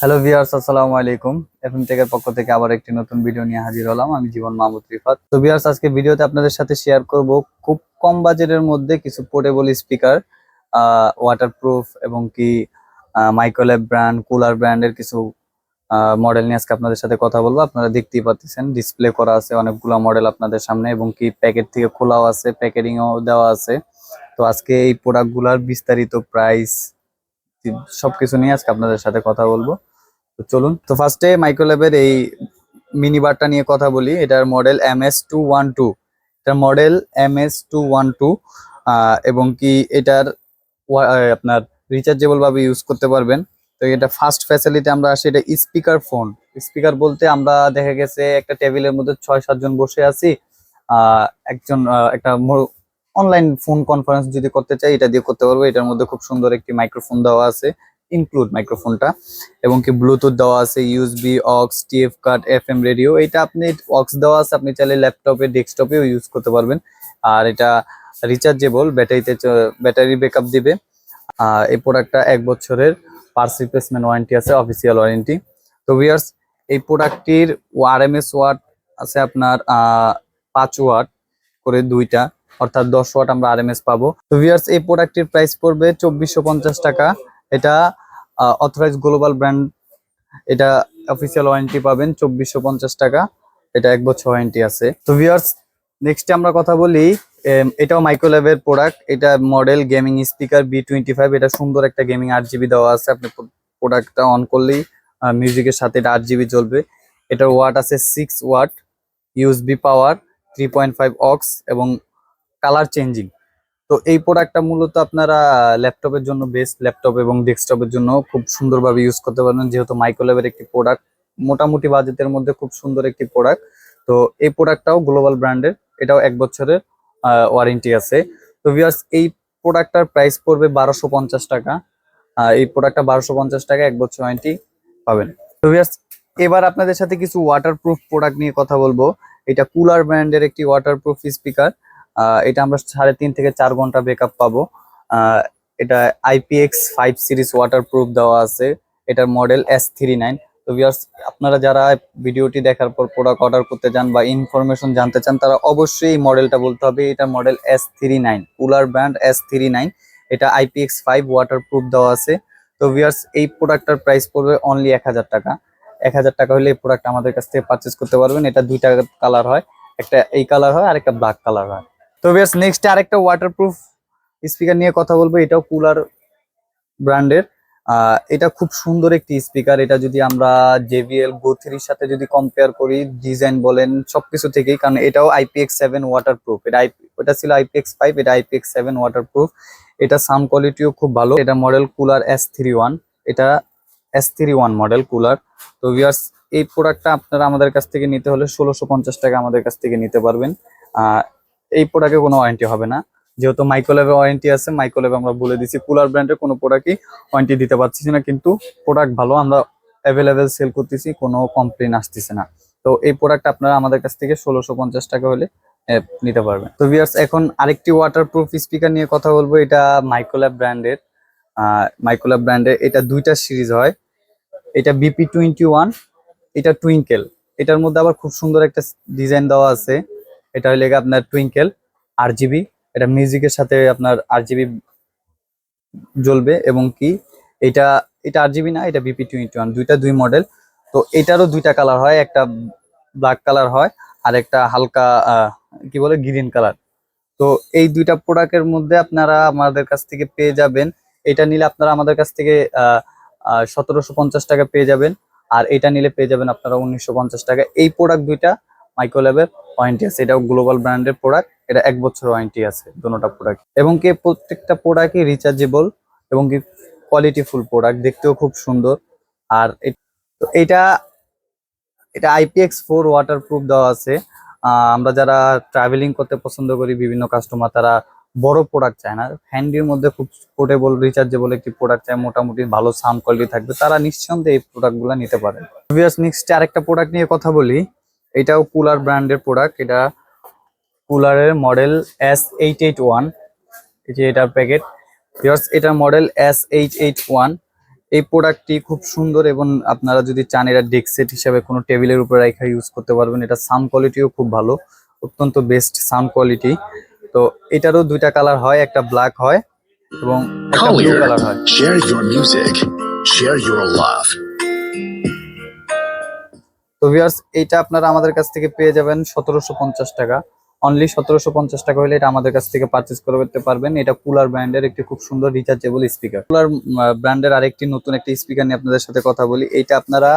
Hello viewers আসসালামু আলাইকুম। FM টেকের পক্ষ থেকে আবার একটি নতুন ভিডিও নিয়ে হাজির হলাম। আমি জীবন মাহমুদ রিফাত। তো ভিউয়ার্স আজকে ভিডিওতে আপনাদের সাথে শেয়ার করব খুব কম বাজেটের মধ্যে কিছু পোর্টেবল স্পিকার ওয়াটারপ্রুফ এবং কি মাইক্রোল্যাব ব্র্যান্ড কুলার ব্র্যান্ডের কিছু মডেল নিয়ে আজকে আপনাদের সাথে কথা বলব। আপনারা দেখতেই পাচ্ছেন ডিসপ্লে করা আছে অনেকগুলো মডেল আপনাদের সামনে এবং কি প্যাকেট থেকে খোলাও আছে প্যাকেটিংও দেওয়া আছে। তো আজকে এই প্রোডাক্টগুলোর বিস্তারিত প্রাইস সবকিছু নিয়ে আজকে আপনাদের সাথে কথা বলব। তো চলুন। তো ফার্স্টে মাইক্রোল্যাবের এই মিনি বারটা নিয়ে কথা বলি। এটার model M S two one two এটার model M S two one two এবং কি এটার আপনার রিচার্জেবল ভাবে ইউজ করতে পারবেন। তো এটা ফার্স্ট ফ্যাসিলিটি আমরা আসি, এটা স্পিকার ফোন স্পিকার বলতে আমরা দেখা গেছে একটা টেবিলের মধ্যে ছয় সাতজন বসে আছি। একজন একটা অনলাইন ফোন কনফারেন্স যদি করতে চাই, এটা দিয়ে করতে পারব। এটার মধ্যে খুব সুন্দর একটি মাইক্রোফোন দেওয়া আছে। ইনক্লুড মাইক্রোফোনটা এবং কি ব্লুটুথ দেওয়া আছে USB aux TF card F M radio এটা আপনি অক্স দেওয়া আছে, আপনি চাইলে ল্যাপটপে ডেস্কটপেও ইউজ করতে পারবেন। আর এটা রিচার্জেবল ব্যাটারিতে ব্যাটারি ব্যাকআপ দিবে। আর এই প্রোডাক্টটা এক বছরের পার্স রিপ্লেসমেন্ট ওয়ারেন্টি আছে অফিসিয়াল ওয়ারেন্টি তো ভিয়ার্স এই প্রোডাক্টটির আরএমএস ওয়াট আছে আপনার পাঁচ ওয়াট করে দুইটা, অর্থাৎ দশ ওয়াট আমরা আরএমএস পাবো। তো ভিয়ার্স এই প্রোডাক্টটির প্রাইস পড়বে চব্বিশশো টাকা। এটা অথরাইজ গ্লোবাল ব্র্যান্ড এটা অফিসিয়াল ওয়ারেন্টি পাবেন চব্বিশশো পঞ্চাশ টাকা। এটা এক বছর ওয়ারেন্টি আছে। তো ভিউয়ার্স নেক্সটে আমরা কথা বলি এটাও মাইক্রোল্যাবের প্রোডাক্ট এটা model gaming speaker B twenty five এটা সুন্দর একটা গেমিং আট জিবি দেওয়া আছে। আপনি প্রোডাক্টটা অন করলেই মিউজিকের সাথে এটা আট জিবি চলবে। এটার ওয়াট আছে six watt USB power three point five aux এবং কালার চেঞ্জিং তো এই প্রোডাক্টটা মূলত আপনারা ল্যাপটপের জন্য বেস্ট ল্যাপটপ এবং ডেস্কটপের জন্য খুব সুন্দরভাবে ইউজ করতে পারবেন। যেহেতু মাইক্রোলেভের একটি প্রোডাক্ট মোটামুটি বাজেটের মধ্যে খুব সুন্দর একটি প্রোডাক্ট তো এই প্রোডাক্টটাও গ্লোবাল ব্র্যান্ডের এটাও এক বছরের ওয়ারেন্টি আছে। তো ভিউয়ার্স এই প্রোডাক্টটার প্রাইস পড়বে বারোশো পঞ্চাশ টাকা। এই প্রোডাক্টটা বারোশো পঞ্চাশ টাকা এক বছর ওয়ারেন্টি পাবেন। তো ভিউয়ার্স এবার আপনাদের সাথে কিছু ওয়াটারপ্রুফ প্রোডাক্ট নিয়ে কথা বলব। এটা কুলার ব্র্যান্ডের একটি ওয়াটারপ্রুফ স্পিকার এটা আমরা সাড়ে তিন থেকে চার ঘণ্টা ব্যাকআপ পাবো। এটা IPX five series water proof দেওয়া আছে। এটার মডেল এস থ্রি নাইন তো ভিউয়ার্স আপনারা যারা ভিডিওটি দেখার পর প্রোডাক্ট অর্ডার করতে চান বা ইনফরমেশন জানতে চান, তারা অবশ্যই এই মডেলটা বলতে হবে। এটা model S three nine cooler brand S three nine এটা আইপিএক্স ফাইভ ওয়াটার প্রুফ দেওয়া আছে। তো ভিউয়ার্স এই প্রোডাক্টটার প্রাইস পড়বে অনলি এক হাজার টাকা। এক হাজার টাকা হলে এই প্রোডাক্ট আমাদের কাছ থেকে পারচেস করতে পারবেন। এটা দুইটা কালার হয়। একটা এই কালার হয় আর একটা ব্ল্যাক কালার হয়। তো বেশ নেক্সট আরেকটা ওয়াটারপ্রুফ স্পিকার নিয়ে কথা বলব, এটাও কুলার ব্র্যান্ডের। এটা খুব সুন্দর একটি স্পিকার এটা যদি আমরা জেবিএল গো থ্রির সাথে যদি কম্পেয়ার করি ডিজাইন বলেন, সবকিছু থেকেই, কারণ এটাও আইপিএক্স সেভেন ওয়াটারপ্রুফ এটা IP ওটা ছিল আইপিএক্স ফাইভ এটা আইপিএক্স সেভেন ওয়াটারপ্রুফ এটা সাউন্ড কোয়ালিটিও খুব ভালো, এটা model cooler S three one এটা S three one model cooler. তো ভিউয়ার্স এই প্রোডাক্টটা আপনারা আমাদের কাছ থেকে নিতে হলে ষোলোশো পঞ্চাশ টাকা আমাদের কাছ থেকে নিতে পারবেন। এই প্রোডাক্টে কোনো ওয়ারেন্টি হবে না। যেহেতু মাইক্রোলেভে ওয়ারেন্টি আছে মাইক্রোলেভে আমরা বলে দিচ্ছি কুলার ব্র্যান্ডের কোনো প্রোডাক্টই ওয়ারেন্টি দিতে পারছি না। কিন্তু প্রোডাক্ট ভালো, আমরা অ্যাভেলেবেল সেল করতেছি, কোনো কমপ্লেন আসতেছে না। তো এই প্রোডাক্ট আপনারা আমাদের কাছ থেকে ষোলোশো পঞ্চাশ টাকা হলে নিতে পারবেন। তো ভিয়ার্স এখন আরেকটি ওয়াটারপ্রুফ স্পিকার নিয়ে কথা বলব। এটা মাইক্রোল্যাব ব্র্যান্ডের মাইক্রোল্যাব ব্র্যান্ডের এটা দুইটা সিরিজ হয়। এটা বিপি টোয়েন্টি ওয়ান এটা টুইঙ্কেল এটার মধ্যে আবার খুব সুন্দর একটা ডিজাইন দেওয়া আছে। এটা গিয়ে আপনার টুইঙ্কেল আর জিবি এটা মিউজিকের সাথে আপনার আর জিবি জ্বলবে এবং কি, এটা এটা আর জিবি না, এটা বিপি টোয়েন্টি ওয়ান দুইটা দুই মডেল তো এটারও দুইটা কালার হয়, একটা ব্ল্যাক কালার হয় আর একটা হালকা কি বলে গ্রিন কালার তো এই দুইটা প্রোডাক্টের মধ্যে আপনারা আমাদের কাছ থেকে পেয়ে যাবেন। এটা নিলে আপনারা আমাদের কাছ থেকে সতেরোশো পঞ্চাশ টাকা পেয়ে যাবেন। আর এটা নিলে পেয়ে যাবেন আপনারা উনিশশো পঞ্চাশ টাকা। এই প্রোডাক্ট দুইটা মাইক্রোল্যাবের ওয়ারেন্টি আছে। এটাও গ্লোবাল ব্র্যান্ডের প্রোডাক্ট এটা এক বছর ওয়ারেন্টি আছে দুটোটা প্রোডাক্ট এবং কি প্রত্যেকটা প্রোডাক্টই রিচার্জেবল এবং কি কোয়ালিটি ফুল প্রোডাক্ট দেখতেও খুব সুন্দর। আর এটা এটা আইপিএক্স ফোর ওয়াটার প্রুফ দেওয়া আছে। আমরা যারা ট্রাভেলিং করতে পছন্দ করি, বিভিন্ন কাস্টমার তারা বড় প্রোডাক্ট চায় না। হ্যান্ডির মধ্যে খুব পোর্টেবল রিচার্জেবল একটি প্রোডাক্ট চায়, মোটামুটি ভালো সাউন্ড কোয়ালিটি থাকবে, তারা নিঃসন্দেহে এই প্রোডাক্টগুলো নিতে পারেন নেক্সট আরেকটা প্রোডাক্ট নিয়ে কথা বলি। এটাও কুলার ব্র্যান্ডের প্রোডাক্ট এটা কুলারের model S eight eight one এই যে এটার প্যাকেট। ভিউয়ার্স এটার model S eight eight one এই প্রোডাক্টটি খুব সুন্দর এবং আপনারা যদি চান এটা ডেস্ক সেট হিসাবে কোনো টেবিলের উপরে রেখে ইউজ করতে পারবেন এটা সাউন্ড কোয়ালিটিও খুব ভালো অত্যন্ত বেস্ট সাউন্ড কোয়ালিটি তো এটারও দুইটা কালার হয় একটা ব্ল্যাক হয় এবং একটা ব্লু কালার হয়। তো ভিউয়ার্স এইটা আপনারা আমাদের কাছ থেকে পেয়ে যাবেন সতেরোশো পঞ্চাশ টাকা। অনলি সতেরোশো পঞ্চাশ টাকা হলে এটা আমাদের কাছ থেকে পারচেস করতে পারবেন। এটা কুলার ব্র্যান্ডের একটি খুব সুন্দর রিচার্জেবল স্পিকার কুলার ব্র্যান্ডের আরেকটি নতুন একটি স্পিকার নিয়ে আপনাদের সাথে কথা বলি। এইটা আপনারা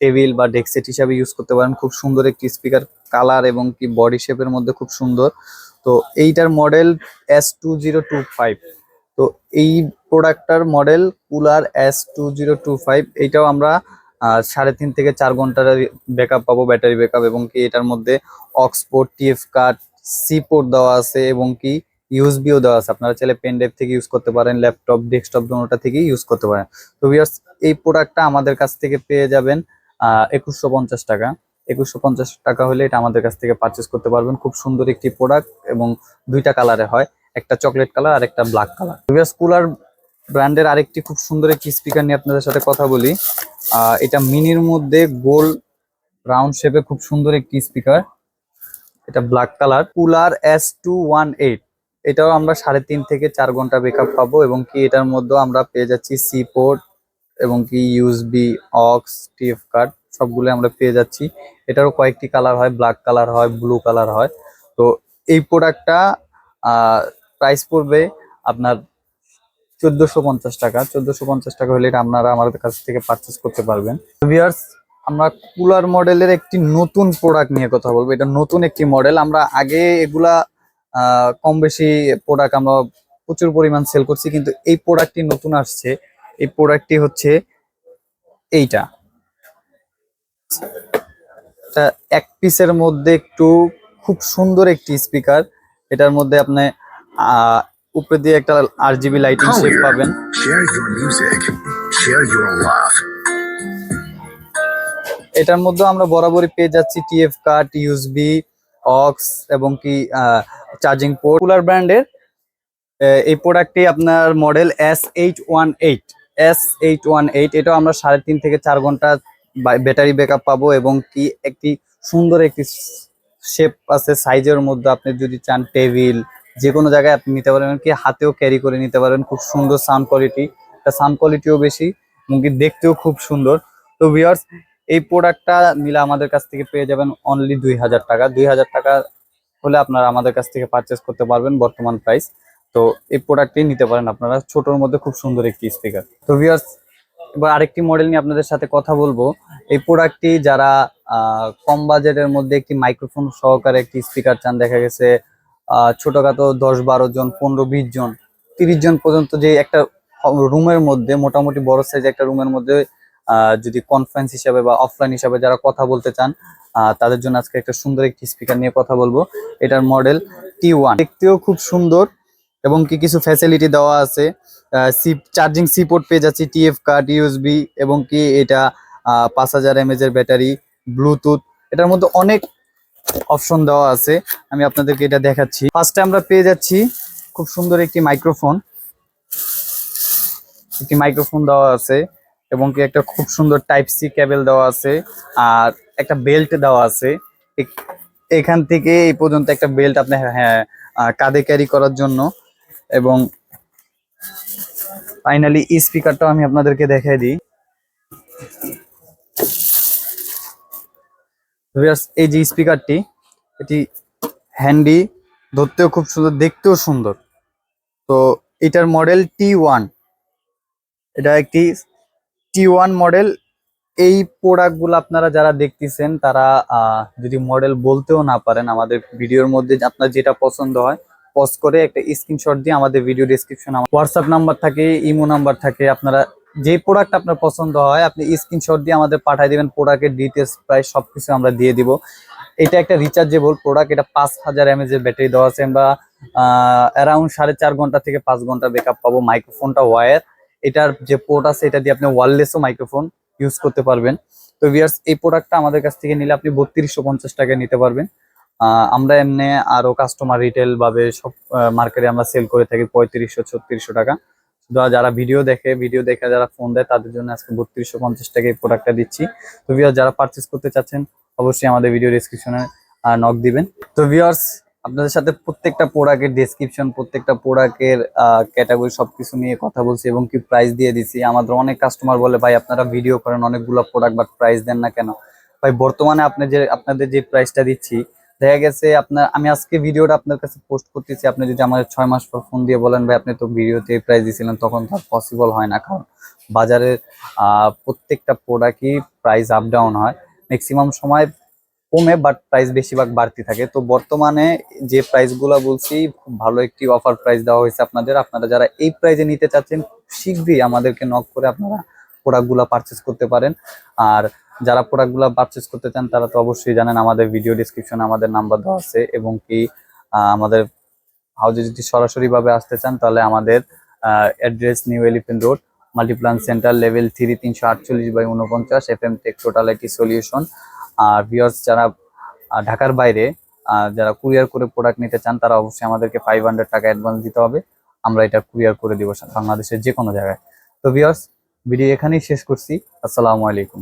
টেবিল বা ডেস্কসেট হিসাবে ইউজ করতে পারেন। খুব সুন্দর একটি স্পিকার কালার এবং কি বডি শেপের মধ্যে খুব সুন্দর। তো এইটার model S two zero two five তো এই প্রোডাক্টটার model cooler S two zero two five এইটাও আমরা আহ, সাড়ে তিন থেকে চার ঘণ্টার ব্যাকআপ পাবো ব্যাটারি ব্যাকআপ এবং কি এটার মধ্যে aux port TF card C port দেওয়া আছে এবং কি ইউএসবিও দেওয়া আছে। আপনারা চাইলে পেন ড্রাইভ থেকে ইউজ করতে পারেন ল্যাপটপ ডেস্কটপ দুটোটা থেকে ইউজ করতে পারেন। তো ভিউয়ার্স এই প্রোডাক্টটা আমাদের কাছ থেকে পেয়ে যাবেন একুশশো পঞ্চাশ টাকা। একুশশো পঞ্চাশ টাকা হলে এটা আমাদের কাছ থেকে পারচেস করতে পারবেন। খুব সুন্দর একটি প্রোডাক্ট এবং দুইটা কালারে হয় একটা চকলেট কালার আর একটা ব্ল্যাক কালার ভিউয়ার্স কুলার ব্র্যান্ডের আরেকটি খুব সুন্দর একটি স্পিকার নিয়ে আপনাদের সাথে কথা বলি। এটা মিনির মধ্যে গোল রাউন্ড শেপে খুব সুন্দর একটি স্পিকার এটা black colour cooler S two one eight এটাও আমরা সাড়ে তিন থেকে চার ঘণ্টা বেকআপ পাবো এবং কি এটার মধ্যেও আমরা পেয়ে যাচ্ছি সি পোর্ট এবং কি ইউএসবি অক্স টিএফ কার্ড সবগুলো আমরা পেয়ে যাচ্ছি। এটারও কয়েকটি কালার হয় ব্ল্যাক কালার হয় ব্লু কালার হয়। তো এই প্রোডাক্টটা প্রাইস পড়বে আপনার চোদ্দশো পঞ্চাশ টাকা। চোদ্দশো পঞ্চাশ টাকা হলে এটা আপনারা আমাদের কাছ থেকে পারচেস করতে পারবেন। ভিউয়ার্স আমরা কুলার মডেলের একটি নতুন প্রোডাক্ট নিয়ে কথা বলব। এটা নতুন একটি মডেল আমরা আগে এগুলা কম বেশি প্রোডাক্ট আমরা প্রচুর পরিমাণ সেল করছি, কিন্তু এই প্রোডাক্টটি নতুন আসছে। এই প্রোডাক্টটি হচ্ছে এইটা। এক পিসের মধ্যে একটু খুব সুন্দর একটি স্পিকার এটার মধ্যে আপনি উপরে দিয়ে একটা আর জিবি লাইটিং শেপ পাবেন. এটার মধ্যে আমরা বরাবরই পেয়ে যাচ্ছি টিএফ কার্ড ইউএসবি অক্স এবং কি চার্জিং পোর্ট কুলার ব্র্যান্ডের এই প্রোডাক্টটি আপনার model S eight one eight S eight one eight এটাও আমরা সাড়ে তিন থেকে চার ঘণ্টা ব্যাটারি ব্যাকআপ পাবো এবং কি একটি সুন্দর একটি শেপ আছে সাইজের মধ্যে আপনি যদি চান টেবিল যে কোনো জায়গায় আপনি নিতে পারবেন কি হাতেও ক্যারি করে নিতে পারবেন খুব সুন্দর সাউন্ড কোয়ালিটি এটা সাউন্ড কোয়ালিটিও বেশি এবং দেখতেও খুব সুন্দর। তো ভিউয়ার্স এই প্রোডাক্টটা নিলে আমাদের কাছ থেকে পেয়ে যাবেন অনলি দুই হাজার টাকা। দুই হাজার টাকা হলে আপনারা আমাদের কাছ থেকে পারচেস করতে পারবেন বর্তমান প্রাইস তো এই প্রোডাক্টটি নিতে পারেন আপনারা। ছোটোর মধ্যে খুব সুন্দর একটি স্পিকার তো ভিউয়ার্স এবার আরেকটি মডেল নিয়ে আপনাদের সাথে কথা বলব। এই প্রোডাক্টটি যারা কম বাজেটের মধ্যে একটি মাইক্রোফোন সহকারে একটি স্পিকার চান, দেখা গেছে ছোটখাটো দশ বারো জন, পনেরো বিশ জন, তিরিশ জন পর্যন্ত যে একটা রুমের মধ্যে, মোটামুটি বড় সাইজ একটা রুমের মধ্যে যদি কনফারেন্স হিসাবে বা অফলাইন হিসাবে যারা কথা বলতে চান তাদের জন্য আজকে একটা সুন্দর একটি স্পিকার নিয়ে কথা বলব। এটার মডেল টি ওয়ান দেখতেও খুব সুন্দর এবং কি কিছু ফ্যাসিলিটি দেওয়া আছে। সি চার্জিং সি পোর্ট পেয়ে যাচ্ছি টিএফ কার্ড ইউএসবি এবং কি এটা পাঁচ হাজার এমএজ এর ব্যাটারি ব্লুটুথ এটার মধ্যে অনেক অপশন দেওয়া আছে। আমি আপনাদেরকে এটা দেখাচ্ছি। ফার্স্টে আমরা পেয়ে যাচ্ছি খুব সুন্দর একটি মাইক্রোফোন একটি মাইক্রোফোন দেওয়া আছে এবং কি একটা খুব সুন্দর টাইপ সি কেবল দেওয়া আছে আর একটা বেল্ট দেওয়া আছে। এখান থেকে এই পর্যন্ত একটা বেল্ট আপনি হ্যাঁ আহ, কাঁধে ক্যারি করার জন্য এবং ফাইনালি স্পিকারটাও আমি আপনাদেরকে দেখাই দিই। এই যে স্পিকারটি, এটি হ্যান্ডি, ধরতেও খুব সুন্দর, দেখতেও সুন্দর। তো এটার মডেল টি ওয়ান এটা একটি টি ওয়ান মডেল। এই প্রোডাক্টগুলো আপনারা যারা দেখতেছেন, তারা যদি মডেল বলতেও না পারেন, আমাদের ভিডিওর মধ্যে আপনার যেটা পছন্দ হয় পজ করে একটা স্ক্রিনশট দিয়ে আমাদের ভিডিও ডিসক্রিপশন হোয়াটসঅ্যাপ নাম্বার থাকে ইমো নাম্বার থাকে, আপনারা যে প্রোডাক্ট আপনার পছন্দ হয়, আপনি স্ক্রিনশট দিয়ে আমাদের পাঠিয়ে দিবেন প্রোডাক্টের ডিটেলস প্রায় সবকিছু আমরা দিয়ে দিব। এটা একটা রিচার্জেবল প্রোডাক্ট এটা পাঁচ হাজার এমএজ এর ব্যাটারি দেওয়া আছে। আমরা অ্যারাউন্ড সাড়ে চার ঘণ্টা থেকে পাঁচ ঘণ্টা ব্যাকআপ পাবো মাইক্রোফোনটা ওয়্যার এটার যে পোর্ট আছে, এটা দিয়ে আপনি ওয়ারলেসও মাইক্রোফোন ইউজ করতে পারবেন। তো ভিয়ার্স এই প্রোডাক্টটা আমাদের কাছ থেকে নিলে আপনি বত্রিশশো পঞ্চাশ টাকায় নিতে পারবেন। আমরা এমনি আরও কাস্টমার রিটেল ভাবে সব মার্কেটে আমরা সেল করে থাকি পঁয়ত্রিশশো, ছত্রিশশো টাকা। যারা ভিডিও দেখে ভিডিও দেখে যারা ফোন দেয়, তাদের জন্য আজকে বত্রিশশো পঞ্চাশ টাকায় প্রোডাক্টটা দিচ্ছি। তো ভিউয়ার্স যারা পারচেস করতে চাচ্ছেন, অবশ্যই আমাদের ভিডিও ডিসক্রিপশনে নক দিবেন। তো ভিউয়ার্স আপনাদের সাথে প্রত্যেকটা প্রোডাক্টের ডেসক্রিপশন প্রত্যেকটা প্রোডাক্টের ক্যাটাগরি সবকিছু নিয়ে কথা বলছি এবং কি প্রাইস দিয়ে দিছি আমাদের অনেক কাস্টমার বলে, ভাই, আপনারা ভিডিও করেন অনেকগুলো প্রোডাক্ট বাট প্রাইস দেন না কেন? ভাই, বর্তমানে আপনি যে, আপনাদের যে প্রাইসটা দিচ্ছি দেখা গেছে আপনার, আমি আজকে ভিডিওটা আপনার কাছে পোস্ট করতেছি। আপনি যদি আমাদের ছয় মাস পর ফোন দিয়ে বলেন, ভাই, আপনি তো ভিডিওতে প্রাইস দিয়েছিলেন তখন তো পসিবল হয় না। কারণ বাজারের প্রত্যেকটা প্রোডাক্টই প্রাইস আপ ডাউন হয়। ম্যাক্সিমাম সময় কমে বাট প্রাইস বেশিরভাগ বাড়তি থাকে। তো বর্তমানে যে প্রাইসগুলো বলছি, খুব ভালো একটি অফার প্রাইস দেওয়া হয়েছে আপনাদের। আপনারা যারা এই প্রাইজে নিতে চাচ্ছেন শীঘ্রই আমাদেরকে নক করে আপনারা প্রোডাক্টগুলো পারচেস করতে পারেন। আর যারা প্রোডাক্টগুলো পারচেস করতে চান, তারা তো অবশ্যই জানেন আমাদের ভিডিও ডিসক্রিপশনে আমাদের নাম্বার দেওয়া আছে এবং কি আমাদের হাউজে যদি সরাসরি ভাবে আসতে চান, তাহলে আমাদের address New Elephant Road Multiplan Center level three তিনশো আটচল্লিশ বাই উনপঞ্চাশ এফ এম টেক টোটাল একটি সলিউশন আর ভিওর্স যারা ঢাকার বাইরে যারা কুরিয়ার করে প্রোডাক্ট নিতে চান, তারা অবশ্যই আমাদেরকে ফাইভ হান্ড্রেড টাকা অ্যাডভান্স দিতে হবে। আমরা এটা কুরিয়ার করে দিব বাংলাদেশের যে কোনো জায়গায়। তো ভিওর্স ভিডিও এখানেই শেষ করছি। আসসালামু আলাইকুম।